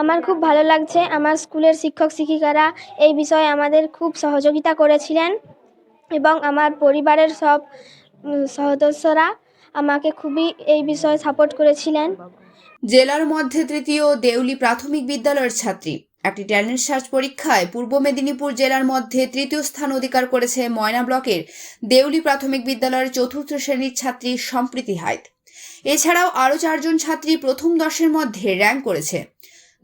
আমার খুব ভালো লাগছে। আমার স্কুলের শিক্ষক শিক্ষিকারা এই বিষয়ে আমাদের খুব সহযোগিতা করেছিলেন এবং আমার পরিবারের সব সদস্যরা আমাকে খুবই এই বিষয়ে সাপোর্ট করেছিলেন। জেলার মধ্যে তৃতীয় দেউলি প্রাথমিক বিদ্যালয়ের ছাত্রী। একটি ট্যালেন্ট সার্চ পরীক্ষায় পূর্ব মেদিনীপুর জেলার মধ্যে তৃতীয় স্থান অধিকার করেছে ময়না ব্লকের দেউলি প্রাথমিক বিদ্যালয়ের চতুর্থ শ্রেণির ছাত্রী সম্প্রীতি হাইত এছাড়াও আরও চারজন ছাত্রী প্রথম দশের মধ্যে র্যাঙ্ক করেছে।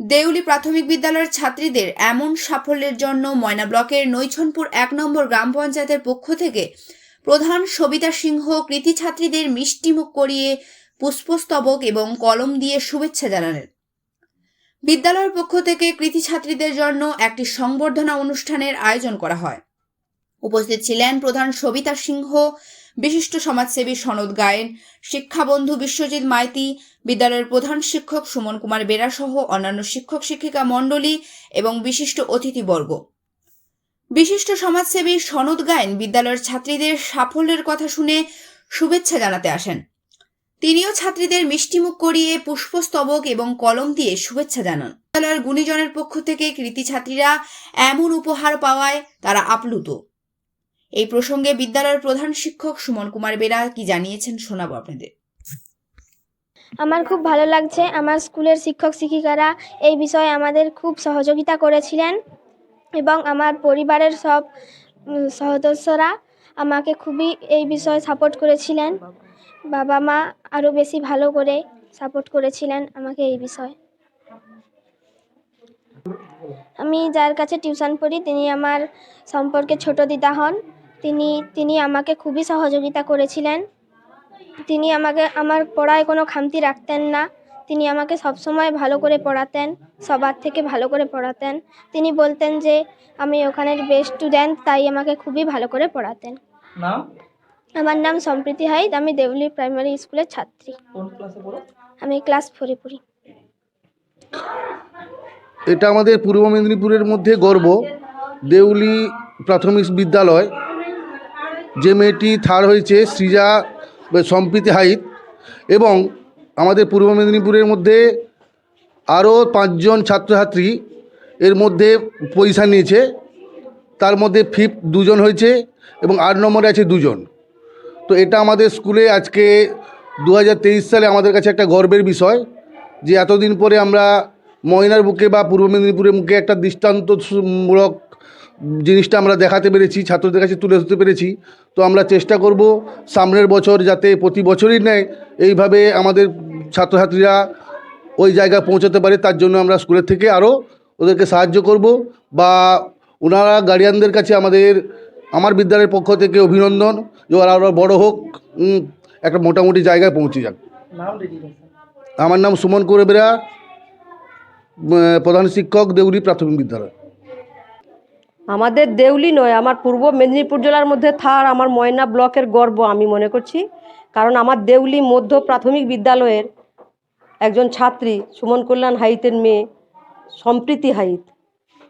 দেউলি প্রাথমিক বিদ্যালয়ের ছাত্রীদের এমন সাফল্যের জন্য ময়না ব্লকের নৈছনপুর এক নম্বর গ্রাম পঞ্চায়েতের পক্ষ থেকে প্রধান সবিতা সিংহ কৃতি ছাত্রীদের মিষ্টিমুখ করিয়ে পুষ্পস্তবক এবং কলম দিয়ে শুভেচ্ছা জানালেন। বিদ্যালয়ের পক্ষ থেকে কৃতি ছাত্রীদের জন্য একটি সংবর্ধনা অনুষ্ঠানের আয়োজন করা হয়। উপস্থিত ছিলেন প্রধান সবিতা সিংহ বিশিষ্ট সমাজসেবী সনদ গায়েন, শিক্ষাবন্ধু বিশ্বজিৎ মাইতি, বিদ্যালয়ের প্রধান শিক্ষক সুমন কুমার বেরা সহ অন্যান্য শিক্ষক শিক্ষিকা মণ্ডলী এবং বিশিষ্ট অতিথিবর্গ। বিশিষ্ট সমাজসেবী সনদ গায়েন বিদ্যালয়ের ছাত্রীদের সাফল্যের কথা শুনে শুভেচ্ছা জানাতে আসেন। তিনিও ছাত্রীদের মিষ্টিমুখ করিয়ে পুষ্পস্তবক এবং কলম দিয়ে শুভেচ্ছা জানান। বিদ্যালয়ের গুণীজনের পক্ষ থেকে কৃতি ছাত্রীরা এমন উপহার পাওয়ায় তারা আপ্লুত। এই প্রসঙ্গে বিদ্যালয়ের প্রধান শিক্ষক সুমন কুমার বেরা কি জানিয়েছেন শোনাবো আপনাদের। আমার খুব ভালো লাগছে আমার স্কুলের শিক্ষক শিক্ষিকারা এই বিষয়ে আমাদের খুব সহযোগিতা করেছিলেন এবং আমার পরিবারের সব সদস্যরা আমাকে খুবই এই বিষয়ে সাপোর্ট করেছিলেন। বাবা মা আরও বেশি ভালো করে সাপোর্ট করেছিলেন আমাকে এই বিষয়ে। আমি যার কাছে টিউশন পড়ি, তিনি আমার সম্পর্কে ছোট দিদা হন। তিনি তিনি আমাকে খুবই সহযোগিতা করেছিলেন। তিনি আমাকে আমার পড়ায় কোনো খামতি রাখতেন না। তিনি আমাকে সবসময় ভালো করে পড়াতেন সবার থেকে ভালো করে পড়াতেন। তিনি বলতেন যে আমি ওখানের বেস্ট স্টুডেন্ট তাই আমাকে খুবই ভালো করে পড়াতেন। নাম? আমার নাম সম্প্রীতি হাইদ আমি দেউলি প্রাইমারি স্কুলের ছাত্রী। কোন ক্লাসে পড়ো? আমি ক্লাস ফোরে পড়ি। এটা আমাদের পূর্ব মেদিনীপুরের মধ্যে গর্ব। দেউলি প্রাথমিক বিদ্যালয় যে মেয়েটি থার্ড হয়েছে, সৃজা সম্প্রীতি হাইত এবং আমাদের পূর্ব মেদিনীপুরের মধ্যে আরও পাঁচজন ছাত্রছাত্রী এর মধ্যে পজিশান নিয়েছে, তার মধ্যে ফিফথ দুজন হয়েছে এবং আট নম্বরে আছে দুজন। তো এটা আমাদের স্কুলে আজকে দু হাজার তেইশ সালে আমাদের কাছে একটা গর্বের বিষয় যে এতদিন পরে আমরা ময়নার বুকে বা পূর্ব মেদিনীপুরের মুখে একটা দৃষ্টান্তমূলক জিনিসটা আমরা দেখাতে পেরেছি ছাত্রদের কাছে তুলে ধরতে পেরেছি। তো আমরা চেষ্টা করব সামনের বছর যাতে প্রতি বছরই নেয় এইভাবে আমাদের ছাত্রছাত্রীরা ওই জায়গায় পৌঁছাতে পারে তার জন্য আমরা স্কুলের থেকে আরও ওদেরকে সাহায্য করব বা ওনারা গার্ডিয়ানদের কাছে আমাদের আমার বিদ্যালয়ের পক্ষ থেকে অভিনন্দন যে ওরা আরও বড়ো হোক একটা মোটামুটি জায়গায় পৌঁছে যাক। আমার নাম সুমন কোরেবেরা প্রধান শিক্ষক দেউরি প্রাথমিক বিদ্যালয়। আমাদের দেউলি নয়, আমার পূর্ব মেদিনীপুর জেলার মধ্যে থার আমার ময়না ব্লকের গর্ব, আমি মনে করছি। কারণ আমার দেউলি মধ্য প্রাথমিক বিদ্যালয়ের একজন ছাত্রী, সুমন কল্যাণ হাইতের মেয়ে, সম্প্রীতি হাইত।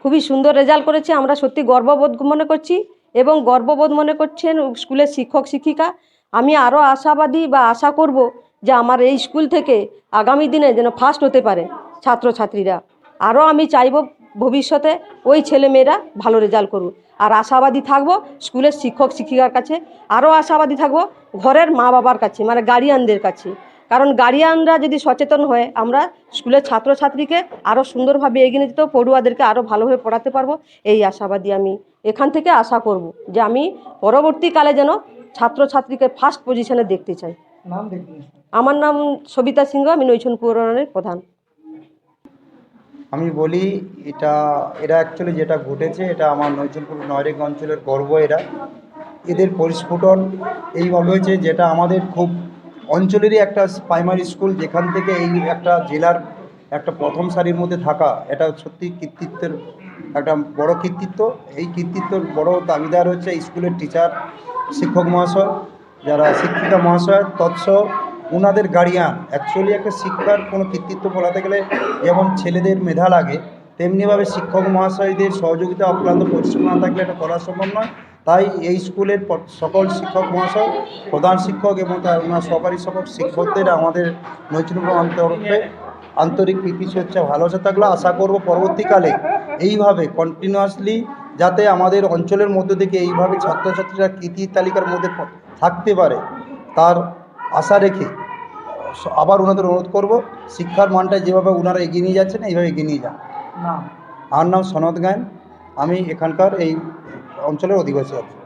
খুবই সুন্দর রেজাল্ট করেছে, আমরা সত্যি গর্ববোধ মনে করছি এবং গর্ববোধ মনে করছেন স্কুলের শিক্ষক, শিক্ষিকা। আমি আরও আশাবাদী বা আশা করব যে আমার এই স্কুল থেকে আগামী দিনে যেন ফার্স্ট হতে পারে ছাত্রছাত্রীরা। আরও আমি চাইব ভবিষ্যতে ওই ছেলেমেয়েরা ভালো রেজাল্ট করুক। আর আশাবাদী থাকব স্কুলের শিক্ষক শিক্ষিকার কাছে আরও আশাবাদী থাকব ঘরের মা বাবার কাছে মানে গার্ডিয়ানদের কাছে। কারণ গার্ডিয়ানরা যদি সচেতন হয় আমরা স্কুলের ছাত্রছাত্রীকে আরও সুন্দরভাবে এগিয়ে নিতে পড়ুয়াদেরকে আরও ভালোভাবে পড়াতে পারব এই আশাবাদী আমি এখান থেকে আশা করব যে আমি পরবর্তীকালে যেন ছাত্রছাত্রীকে ফার্স্ট পজিশনে দেখতে চাই। আমার নাম সবিতা সিংহ আমি নৈছন পুরাণের প্রধান। আমি বলি, এটা, এরা অ্যাকচুয়ালি যেটা ঘটেছে, এটা আমার নৈচলপুর নয়রেক অঞ্চলের গর্ব এরা। এদের পরিস্ফুটন এইভাবে হয়েছে যেটা আমাদের খুব অঞ্চলেরই একটা প্রাইমারি স্কুল যেখান থেকে এই একটা জেলার একটা প্রথম সারির মধ্যে থাকা, এটা সত্যি কৃতিত্বের একটা বড় কৃতিত্ব। এই কৃতিত্বর বড় দাবিদার হচ্ছে স্কুলের টিচার শিক্ষক মহাশয়, যারা শিক্ষিকা মহাশয় তৎস ওনাদের গার্ডিয়ান অ্যাকচুয়ালি একটা শিক্ষার কোনো কৃতিত্ব বলাতে গেলে যেমন ছেলেদের মেধা লাগে, তেমনিভাবে শিক্ষক মহাশয়দের সহযোগিতা অক্লান্ত পরিশ্রম না থাকলে এটা করা সম্ভব নয়। তাই এই স্কুলের সকল শিক্ষক মহাশয়, প্রধান শিক্ষক এবং তার ওনার সহকারী শিক্ষক, শিক্ষকদের আমাদের নৈতিক তরফে আন্তরিক প্রীতি হচ্ছে ভালোবাসা থাকলে। আশা করব পরবর্তীকালে এইভাবে কন্টিনিউয়াসলি যাতে আমাদের অঞ্চলের মধ্যে থেকে এইভাবে ছাত্রছাত্রীরা কৃতি তালিকার মধ্যে থাকতে পারে, তার আশা রেখে আবার ওনাদের অনুরোধ করব শিক্ষার মানটা যেভাবে ওনারা এগিয়ে নিয়ে যাচ্ছেন এইভাবে এগিয়ে নিয়ে যান। আমার নাম সনদ গায়ন। আমি এখানকার এই অঞ্চলের অধিবাসী আছি